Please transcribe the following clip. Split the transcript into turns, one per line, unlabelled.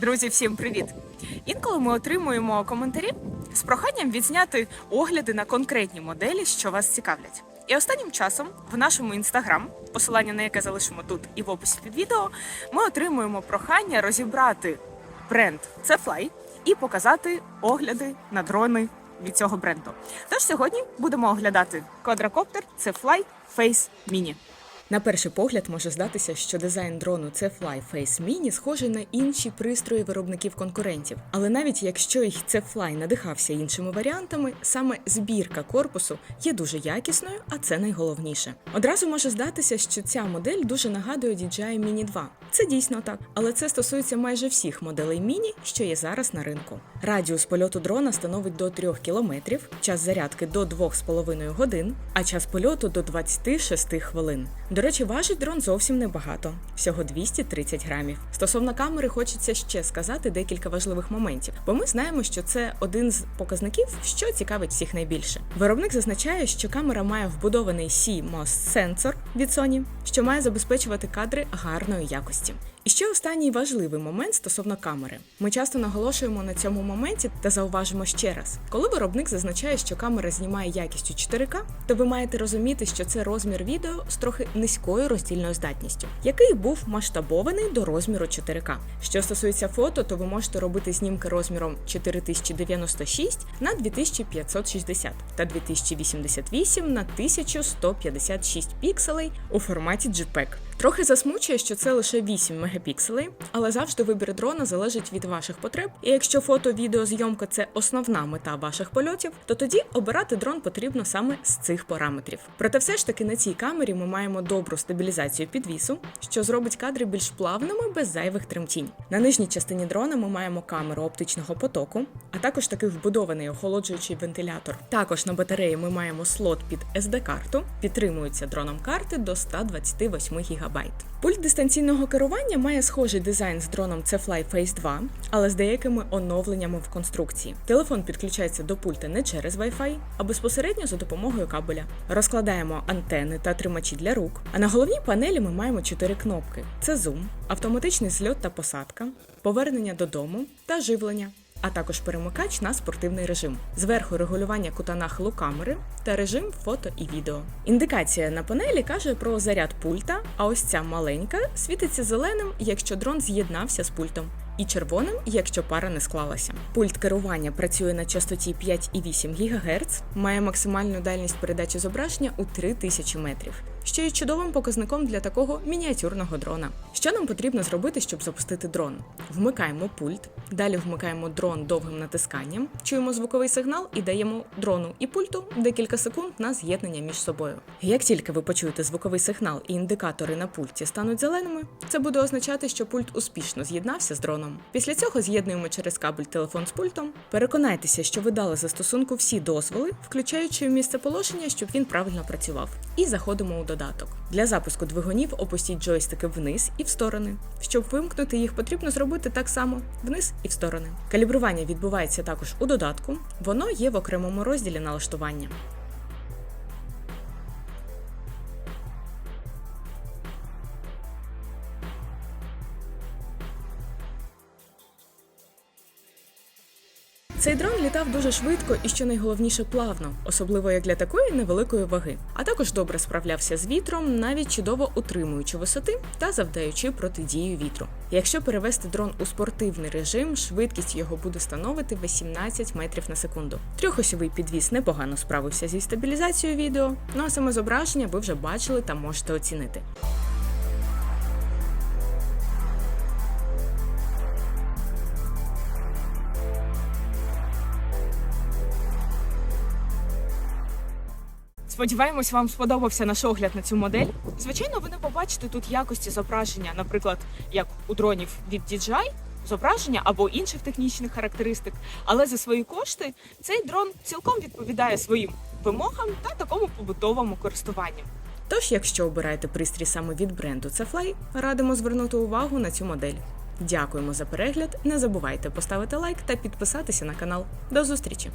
Друзі, всім привіт! Інколи ми отримуємо коментарі з проханням відзняти огляди на конкретні моделі, що вас цікавлять. І останнім часом в нашому інстаграм, посилання на яке залишимо тут і в описі під відео, ми отримуємо прохання розібрати бренд Cefly і показати огляди на дрони від цього бренду. Тож сьогодні будемо оглядати квадрокоптер Cefly Face Mini.
На перший погляд може здатися, що дизайн дрону C-Fly Face Mini схожий на інші пристрої виробників конкурентів. Але навіть якщо їх C-Fly надихався іншими варіантами, саме збірка корпусу є дуже якісною, а це найголовніше. Одразу може здатися, що ця модель дуже нагадує DJI Mini 2. Це дійсно так, але це стосується майже всіх моделей Mini, що є зараз на ринку. Радіус польоту дрона становить до 3 км, час зарядки до 2,5 годин, а час польоту до 26 хвилин. До речі, важить дрон зовсім небагато, всього 230 грамів. Стосовно камери, хочеться ще сказати декілька важливих моментів, бо ми знаємо, що це один з показників, що цікавить всіх найбільше. Виробник зазначає, що камера має вбудований CMOS сенсор від Sony, що має забезпечувати кадри гарної якості. Ще останній важливий момент стосовно камери. Ми часто наголошуємо на цьому моменті та зауважимо ще раз: коли виробник зазначає, що камера знімає якістю 4К, то ви маєте розуміти, що це розмір відео з трохи низькою роздільною здатністю, який був масштабований до розміру 4К. Що стосується фото, то ви можете робити знімки розміром 4096 на 2560 та 2088 на 1156 пікселей у форматі JPEG. Трохи засмучує, що це лише 8 мегапікселей, але завжди вибір дрона залежить від ваших потреб. І якщо фото-відеозйомка це основна мета ваших польотів, то тоді обирати дрон потрібно саме з цих параметрів. Проте, все ж таки на цій камері ми маємо добру стабілізацію підвісу, що зробить кадри більш плавними без зайвих тремтінь. На нижній частині дрона ми маємо камеру оптичного потоку, а також такий вбудований охолоджуючий вентилятор. Також на батареї ми маємо слот під SD-карту, підтримуються дроном карти до 128 ГБ. Пульт дистанційного керування має схожий дизайн з дроном C-Fly Face 2, але з деякими оновленнями в конструкції. Телефон підключається до пульта не через Wi-Fi, а безпосередньо за допомогою кабеля. Розкладаємо антени та тримачі для рук. А на головній панелі ми маємо чотири кнопки: це зум, автоматичний зльот та посадка, повернення додому та живлення. А також перемикач на спортивний режим. Зверху регулювання кута нахилу камери та режим фото і відео. Індикація на панелі каже про заряд пульта, а ось ця маленька світиться зеленим, якщо дрон з'єднався з пультом. І червоним, якщо пара не склалася. Пульт керування працює на частоті 5,8 ГГц, має максимальну дальність передачі зображення у 3000 метрів, що є чудовим показником для такого мініатюрного дрона. Що нам потрібно зробити, щоб запустити дрон? Вмикаємо пульт, далі вмикаємо дрон довгим натисканням, чуємо звуковий сигнал і даємо дрону і пульту декілька секунд на з'єднання між собою. Як тільки ви почуєте звуковий сигнал і індикатори на пульті стануть зеленими, це буде означати, що пульт успішно з'єднався з дроном. Після цього з'єднуємо через кабель телефон з пультом. Переконайтеся, що ви дали застосунку всі дозволи, включаючи місце положення, щоб він правильно працював. І заходимо у додаток. Для запуску двигунів опустіть джойстики вниз і в сторони. Щоб вимкнути їх, потрібно зробити так само вниз і в сторони. Калібрування відбувається також у додатку. Воно є в окремому розділі налаштування. Цей дрон літав дуже швидко і, що найголовніше, плавно, особливо як для такої невеликої ваги. А також добре справлявся з вітром, навіть чудово утримуючи висоти та завдаючи протидію вітру. Якщо перевести дрон у спортивний режим, швидкість його буде становити 18 метрів на секунду. Трьохосьовий підвіс непогано справився зі стабілізацією відео. Ну а саме зображення ви вже бачили та можете оцінити.
Сподіваємось, вам сподобався наш огляд на цю модель. Звичайно, ви не побачите тут якості зображення, наприклад, як у дронів від DJI, зображення або інших технічних характеристик. Але за свої кошти цей дрон цілком відповідає своїм вимогам та такому побутовому користуванню.
Тож, якщо обираєте пристрій саме від бренду Cefly, радимо звернути увагу на цю модель. Дякуємо за перегляд. Не забувайте поставити лайк та підписатися на канал. До зустрічі!